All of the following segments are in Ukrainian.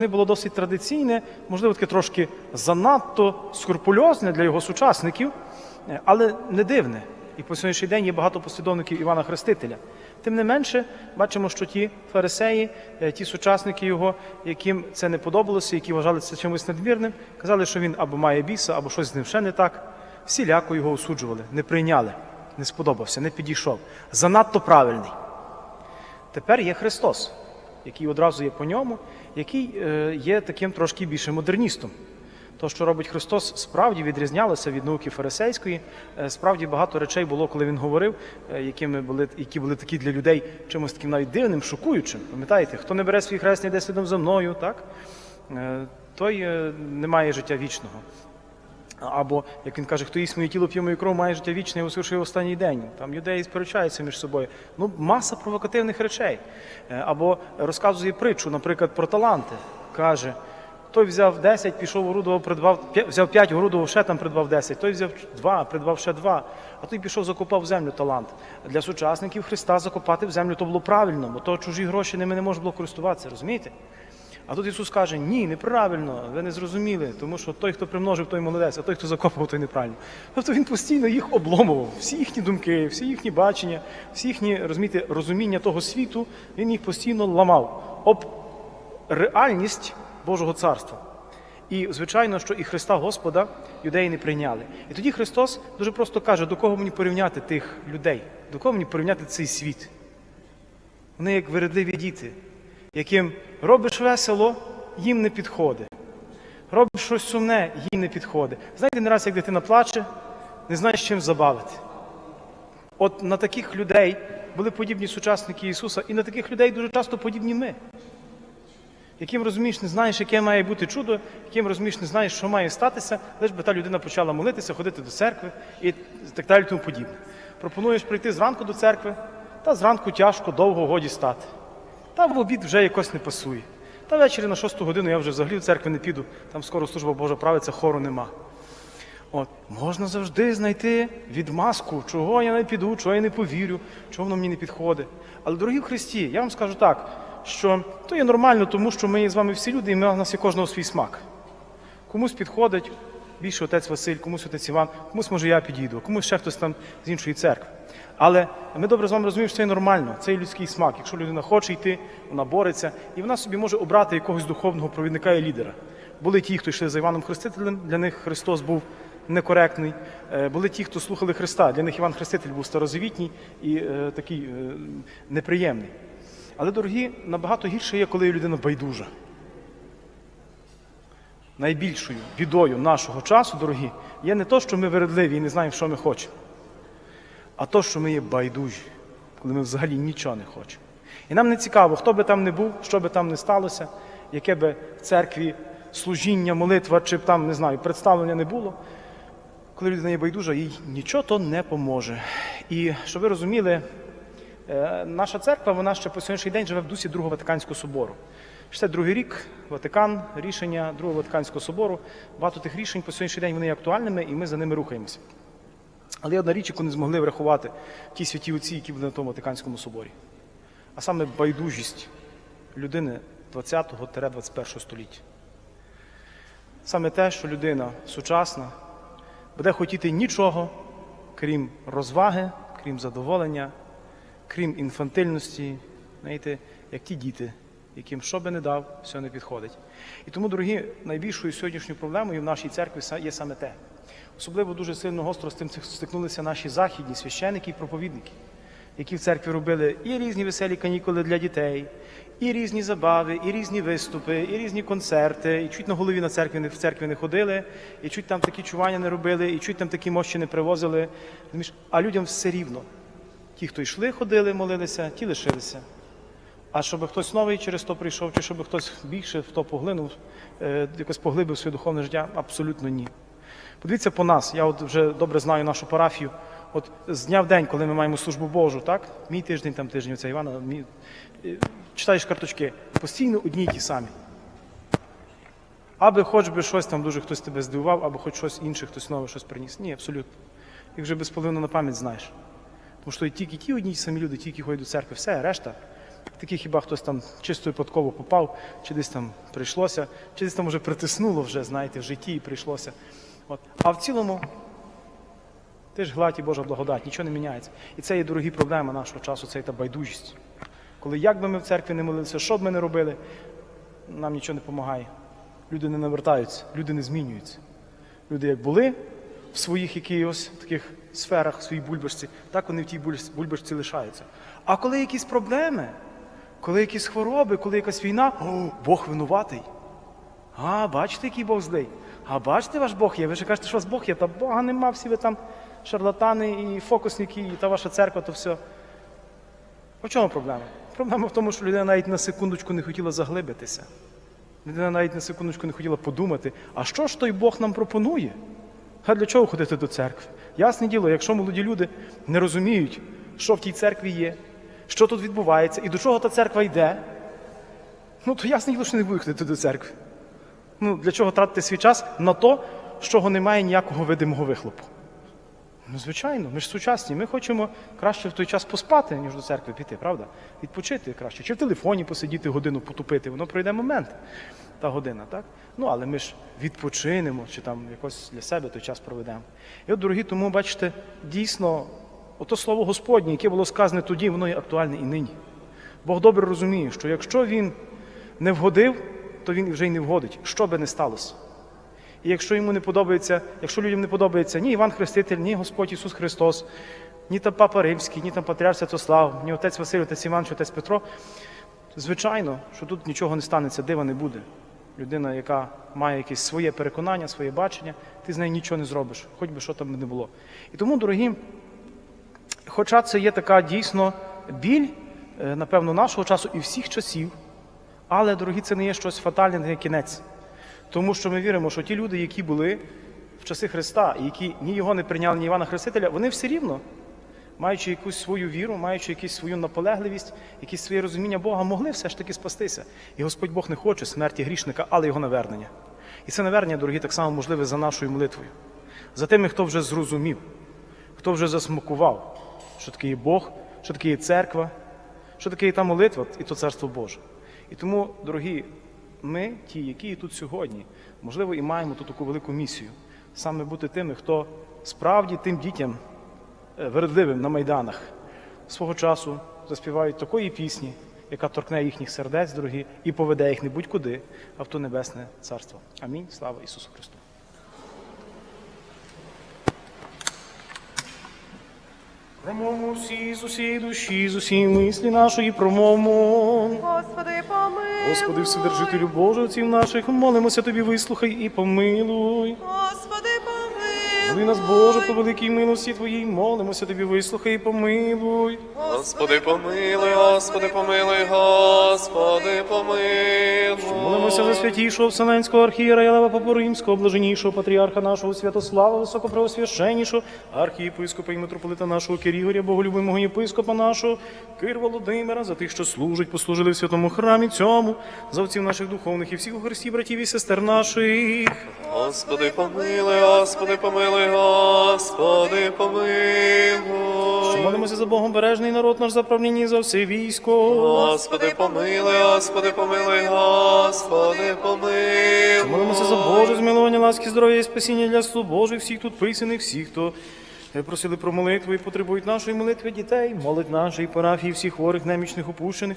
Вони було досить традиційне, можливо, таке трошки занадто скрупульозне для його сучасників, е, але не дивне. І по сьогоднішній день є багато послідовників Івана Хрестителя. Тим не менше, бачимо, що ті фарисеї, е, ті сучасники його, яким це не подобалося, які вважали це чимось надмірним, казали, що він або має біса, або щось з ним ще не так. Всіляко його осуджували, не прийняли, не сподобався, не підійшов. Занадто правильний. Тепер є Христос, який одразу є по ньому, який е, є таким трошки більше модерністом. То, що робить Христос, справді відрізнялося від науки фарисейської. Е, Справді багато речей було, коли він говорив, е, якими були, які були такі для людей чимось таким навіть дивним, шокуючим. Пам'ятаєте, хто не бере свій хрест, не йде слідом за мною, так? Той не має життя вічного. Або, як він каже, хто їсть моє тіло, п'є мою кров, має життя вічне, я усушую останній день. Там юдеї сперечаються між собою. Ну, маса провокативних речей. Е, Або розказує притчу, наприклад, про таланти. Каже, той взяв 10, пішов орудував, придбав, взяв 5, орудував, ще там придбав 10, той взяв 2, придбав ще 2, а той пішов, закопав в землю талант. Для сучасників Христа закопати в землю то було правильно, бо то чужі гроші ними не можна було користуватися, розумієте? А тут Ісус каже, ні, неправильно, ви не зрозуміли, тому що той, хто примножив, той молодець, а той, хто закопав, той неправильно. Тобто він постійно їх обломував, всі їхні думки, всі їхні бачення, всі їхні розумієте, розуміння того світу, він їх постійно ламав об реальність Божого царства. І звичайно, що і Христа Господа юдеї не прийняли. І тоді Христос дуже просто каже, до кого мені порівняти тих людей, до кого мені порівняти цей світ. Вони як вередливі діти, яким робиш весело, їм не підходить. Робиш щось сумне, їм не підходить. Знаєте, не раз, як дитина плаче, не знаєш, чим забавити. От на таких людей були подібні сучасники Ісуса, і на таких людей дуже часто подібні ми. Яким розумієш, не знаєш, яке має бути чудо, яким розумієш, не знаєш, що має статися, лиш би та людина почала молитися, ходити до церкви і так далі тому подібне. Пропонуєш прийти зранку до церкви, та зранку тяжко, довго годі стати. Та в обід вже якось не пасує. Та ввечері на шосту годину я вже взагалі в церкву не піду, там скоро служба Божа правиться, хору нема. От, можна завжди знайти відмазку, чого я не піду, чого я не повірю, чого воно мені не підходить. Але, дорогі в Христі, я вам скажу так, що то є нормально, тому що ми з вами всі люди, і у нас є кожного свій смак. Комусь підходить більше отець Василь, комусь отець Іван, комусь може я підійду, комусь ще хтось там з іншої церкви. Але ми добре з вами розуміємо, що це нормально, це людський смак. Якщо людина хоче йти, вона бореться, і вона собі може обрати якогось духовного провідника і лідера. Були ті, хто йшли за Іваном Хрестителем, для них Христос був некоректний. Е, Були ті, хто слухали Христа. Для них Іван Хреститель був старозавітній і е, такий е, неприємний. Але, дорогі, набагато гірше є, коли людина байдужа. Найбільшою бідою нашого часу, дорогі, є не то, що ми вередливі і не знаємо, що ми хочемо, а то, що ми є байдужі, коли ми взагалі нічого не хочемо. І нам не цікаво, хто би там не був, що би там не сталося, яке би в церкві служіння, молитва чи б там, не знаю, представлення не було. Коли людина є байдужа, їй нічого то не поможе. І щоб ви розуміли, Наша церква, вона ще по сьогоднішній день живе в дусі Другого Ватиканського собору. 62 рік, Ватикан, рішення Другого Ватиканського собору. Багато тих рішень по сьогоднішній день вони є актуальними, і ми за ними рухаємося. Але є одна річ, яку не змогли врахувати ті святі отці, які були на тому Ватиканському соборі. А саме байдужість людини 20-21 століття. Саме те, що людина сучасна буде хотіти нічого, крім розваги, крім задоволення, крім інфантильності, знаєте, як ті діти, яким що би не дав, все не підходить. І тому, дорогі, найбільшою сьогоднішньою проблемою в нашій церкві є саме те. Особливо дуже сильно гостро з тим стикнулися наші західні священики і проповідники, які в церкві робили і різні веселі канікули для дітей, і різні забави, і різні виступи, і різні концерти, і чуть на голові на церкві в церкві не ходили, і чуть там такі чування не робили, і чуть там такі мощі не привозили. А людям все рівно. Ті, хто йшли, ходили, молилися, ті лишилися. А щоб хтось новий через то прийшов, чи щоб хтось більше в то поглинув, е, якось поглибив своє духовне життя, абсолютно ні. Подивіться по нас, я от вже добре знаю нашу парафію. От з дня в день, коли ми маємо службу Божу, так? Мій тиждень, там тиждень, оця Івана, мій... е, читаєш карточки, постійно одні й ті самі. Аби хоч би щось там дуже хтось тебе здивував, або хоч щось інше, хтось нове щось приніс. Ні, абсолютно. Їх вже без на пам'ять знаєш. Тому що тільки ті одні самі люди, тільки ходять до церкви, все, решта Такі хіба хтось там чисто випадково попав, чи десь там прийшлося, чи десь там вже притиснуло вже, знаєте, в житті і прийшлося. От. А в цілому ти ж гладь і Божа благодать, нічого не міняється. І це є дорогі проблеми нашого часу, це є та байдужість. Коли як би ми в церкві не молилися, що б ми не робили, нам нічого не допомагає. Люди не навертаються, люди не змінюються. Люди як були в своїх якихось таких сферах, в своїй бульбашці, так вони в тій бульбашці- лишаються. А коли якісь проблеми, коли якісь хвороби, коли якась війна, о, Бог винуватий. А, бачите, який Бог злий. А бачите, ваш Бог є. Ви ж кажете, що у вас Бог є, та Бога нема, всі ви там шарлатани і фокусники, і та ваша церква, то все. В чому проблема? Проблема в тому, що людина навіть на секундочку не хотіла заглибитися. Людина навіть на секундочку не хотіла подумати, а що ж той Бог нам пропонує? А для чого ходити до церкви? Ясне діло, якщо молоді люди не розуміють, що в тій церкві є, що тут відбувається і до чого та церква йде, ну то ясне діло, що не будуть ходити до церкви. Ну, для чого тратити свій час на то, з чого немає ніякого видимого вихлопу? Ну, звичайно, ми ж сучасні. Ми хочемо краще в той час поспати, ніж до церкви піти, правда? Відпочити краще. Чи в телефоні посидіти годину потупити, воно пройде момент, та година, так? Ну, але ми ж відпочинемо, чи там якось для себе той час проведемо. І от, дорогі, тому бачите, дійсно, ото слово Господнє, яке було сказане тоді, воно є актуальне і нині. Бог добре розуміє, що якщо він не вгодив, то він вже й не вгодить, що би не сталося. І якщо йому не подобається, якщо людям не подобається ні Іван Хреститель, ні Господь Ісус Христос, ні там Папа Римський, ні там Патріарх Святослав, ні отець Василь, отець Іван, чи отець Петро, звичайно, що тут нічого не станеться, дива не буде. Людина, яка має якесь своє переконання, своє бачення, ти з нею нічого не зробиш, хоч би що там не було. І тому, дорогі, хоча це є така дійсно біль, е, напевно, нашого часу і всіх часів, але, дорогі, це не є щось фатальне, не є кінець. Тому що ми віримо, що ті люди, які були в часи Христа, і які ні його не прийняли, ні Івана Хрестителя, вони все рівно, маючи якусь свою віру, маючи якусь свою наполегливість, якесь своє розуміння Бога, могли все ж таки спастися. І Господь Бог не хоче смерті грішника, але його навернення. І це навернення, дорогі, так само можливе за нашою молитвою, за тими, хто вже зрозумів, хто вже засмакував, що таке є Бог, що таке є церква, що таке є та молитва, і то царство Боже. І тому, дорогі, ми, ті, які і тут сьогодні, можливо, і маємо тут таку велику місію, саме бути тими, хто справді тим дітям е, вередливим на майданах свого часу заспівають такої пісні, яка торкне їхніх сердець, дорогі, і поведе їх не будь-куди, а в то небесне царство. Амінь. Слава Ісусу Христу. Промовмо всі з усієї душі, з усієї мислі нашої промовмо. Господи, помилуй. Господи, Вседержителю Божий, отців наших, молимося Тобі, вислухай і помилуй. Мили нас, Боже, по великій милості Твоїй, молимося Тобі, вислухай і помилуй. Господи, помилуй, Господи, помилуй, Господи, помилуй. Молимося за святішого Вселенського архієра Лева Папу Римського, блаженнішого патріарха нашого Святослава, високопреосвященнішого, архієпископа і митрополита нашого Кирігоря, боголюбимого єпископа нашого, Кир Володимира, за тих, що служать, послужили в святому храмі цьому, за отців наших духовних і всіх у Христі, братів і сестер наших. Господи, помилуй, Господи, помилуй, Господи, помилуй. Що молимося за Богом бережний народ наш за правління і за все військо. Господи, помилуй, Господи, помилуй, Господи, помилуй. Молимося за Боже змилування, ласки, здоров'я і спасіння для слуг Божих, всіх тут писаних, всіх, хто е, просили про молитву і потребують нашої молитви дітей, молить нашої парафії, всіх хворих, немічних, опущених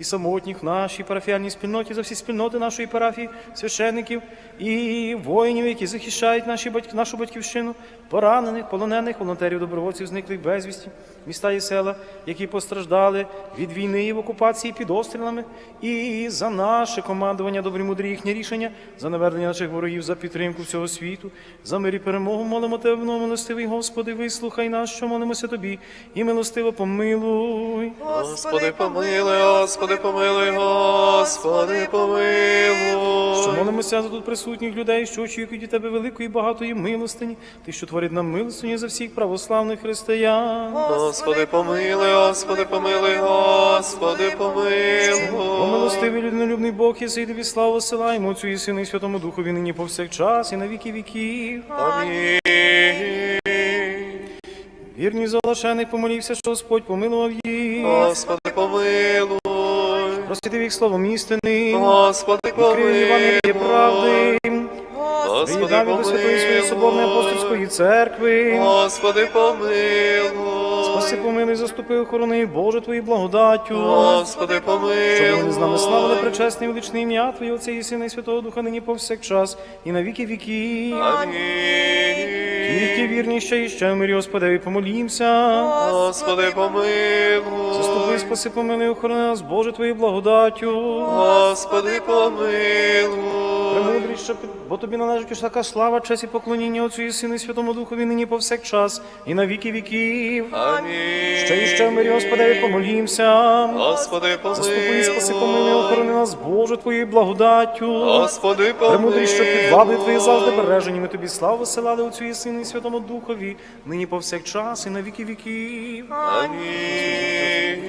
і самотніх нашій парафіальній спільноті, за всі спільноти нашої парафії, священиків і воїнів, які захищають наші нашу батьківщину, поранених, полонених, волонтерів, добровольців, зниклих безвісті, міста і села, які постраждали від війни і в окупації під обстрілами, і за наше командування, добрі мудрі їхнє рішення, за навернення наших ворогів, за підтримку всього світу, за мир і перемогу молимо тебе, но, милостивий Господи, вислухай нас, що молимося тобі, і милостиво помилуй. Господи, помилуй, Господи, помилуй, Господи, помилуй. Що молимося за тут присутніх людей, що очікують від тебе великої багатої милостині, ти, що творить нам милостині за всіх православних християн. Господи, помилуй, Господи, помилуй, Господи, О, помилуй. милостивий людинолюбний Бог, єси тобі славу силаємо Отцю і Сину і Святому Духові нині повсякчас і на віки віків. Амінь. Вірні залашених помолився, що Господь помилував їх. Господи, помилуй. Просвіти їх словом істинним, Господи, помилуй. правди, Господи, приєднав до Святої своєї Соборної апостольської церкви, Господи, помилуй. Спаси помилуй, заступи, охорони, Боже, Твої благодаттю. Господи, помилуй. Щоб вони з нами славили пречесне і величне ім'я Твоє, Отця і Сина і Святого Духа, нині повсякчас, і на віки віків. Тільки вірні ще і ще в мирі Господеві помолімся. Господи, помилуй. Заступи, спаси, помилуй, охорони нас, Боже, Твоєю благодаттю. Господи, помилуй. Премудрість, що під- бо тобі належить уж така слава, честь і поклоніння Отцю і Сину і Святому Духові нині повсякчас, і на віки віків. Амінь. Ще і ще в мирі Господеві помолімся. Господи, Заступи, і спаси, помилуй, помилуй. охорони нас, Боже, Твоєю благодаттю. Господи, помилуй. Премудрість, що під владою Твої завжди бережені, ми тобі славу висилали Отцю і Сину і Святому Духові, нині повсякчас, і на віки віків. Амінь.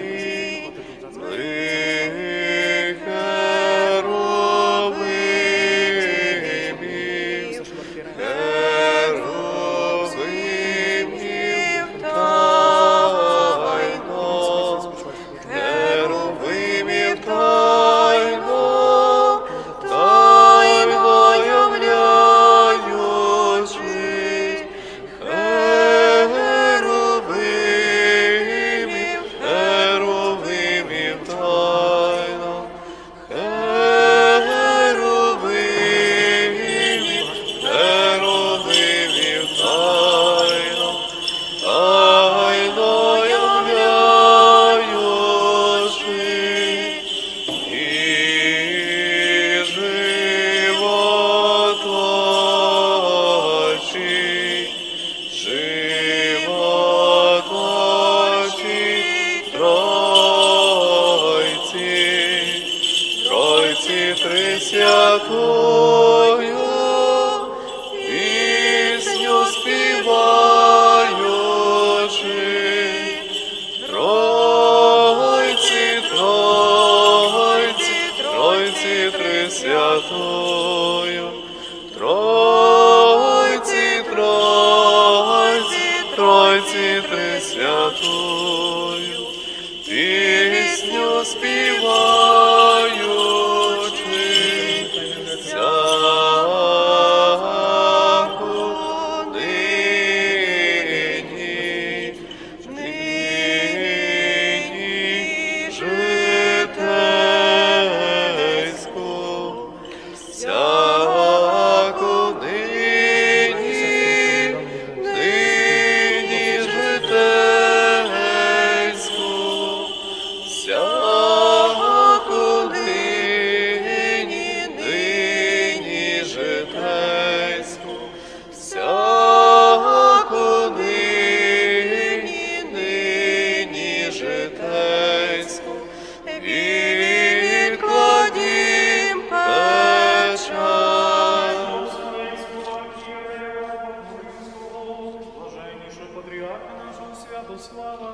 Святослава,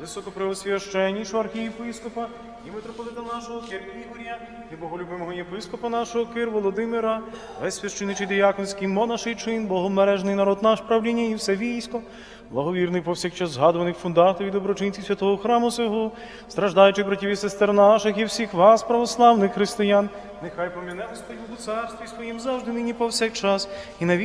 високопреосвященнішого архієпископа і митрополита нашого Кир Ігоря, і боголюбимого єпископа нашого Кир Володимира, весь священичий дияконський монаший чин, богомережний народ наш правління і все військо, благовірний повсякчас згадуваних фундатів і доброчинців святого храму сього, страждаючих братів і сестер наших і всіх вас, православних християн, нехай поміне Господь Богу царстві своїм завжди нині повсякчас і на віки